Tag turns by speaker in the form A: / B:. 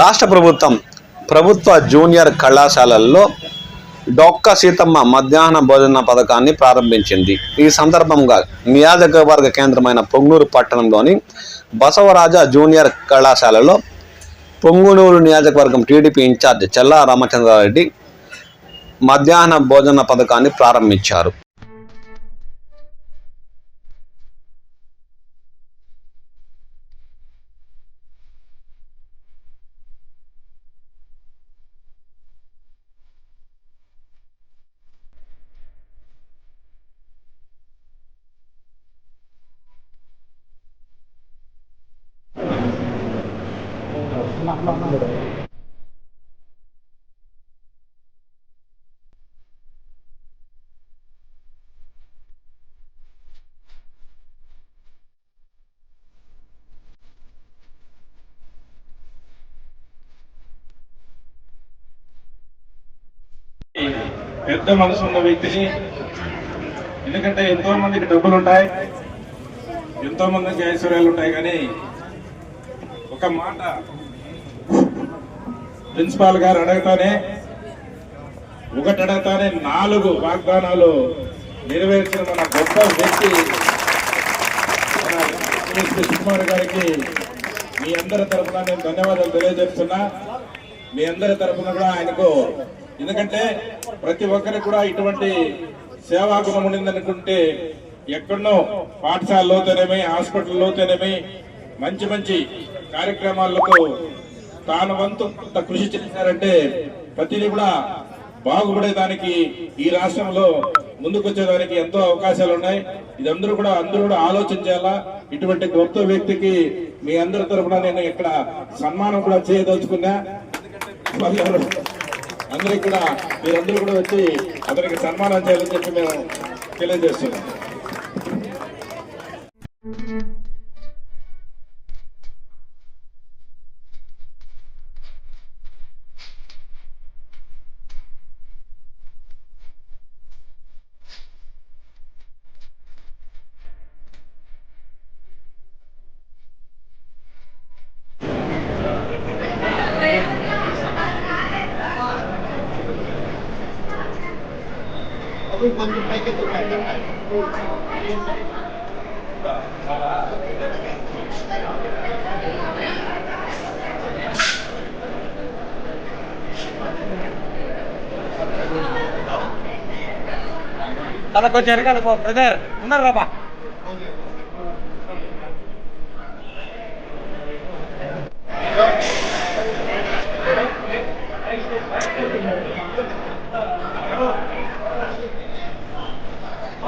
A: రాష్ట్ర ప్రభుత్వం ప్రభుత్వ జూనియర్ కళాశాలల్లో డొక్క సీతమ్మ మధ్యాహ్న భోజన పథకాన్ని ప్రారంభించింది. ఈ సందర్భంగా నియోజకవర్గ కేంద్రమైన పొంగూరు పట్టణంలోని బసవరాజ జూనియర్ కళాశాలలో పొంగునూరు నియోజకవర్గం టీడీపీ ఇన్ఛార్జ్ చెల్లా రామచంద్రారెడ్డి మధ్యాహ్న భోజన పథకాన్ని ప్రారంభించారు.
B: పెద్ద మనసు ఉన్న వ్యక్తిని ఎందుకంటే ఎంతో మందికి డబ్బులు ఉంటాయి ఎంతో మందికి ఐశ్వర్యాలు ఉంటాయి కానీ ఒక మాట ప్రిన్సిపాల్ గారు అడగతానే ఒకటి అడగతానే నాలుగు వాగ్దానాలు నెరవేర్చిన మన గొప్ప వ్యక్తి మన సుకుమార్ గారికి మీ అందరి తరఫున నేను ధన్యవాదాలు తెలియజేస్తున్నా. మీ అందరి తరఫున కూడా ఆయనకు ఎందుకంటే ప్రతి ఒక్కరికి కూడా ఇటువంటి సేవా గుణం ఉండిందనుకుంటే ఎక్కడో పాఠశాలలోతేనేమి హాస్పిటల్లోతేనేమి మంచి మంచి కార్యక్రమాలకు తాను వంతు కృషి చేశారంటే ప్రతిదీ కూడా బాగుపడేదానికి ఈ రాష్ట్రంలో ముందుకొచ్చేదానికి ఎంతో అవకాశాలు ఉన్నాయి ఇది అందరూ కూడా అందరూ కూడా ఆలోచించాలా ఇటువంటి గొప్ప వ్యక్తికి మీ అందరి తరఫున నేను ఇక్కడ సన్మానం కూడా చేయదలుచుకున్నా. అందరికి కూడా మీరందరూ కూడా వచ్చి అతనికి సన్మానం చేయాలని చెప్పి మేము తెలియజేస్తున్నాం.
C: 阿拉哥，检查了不？在那儿，弄了吧。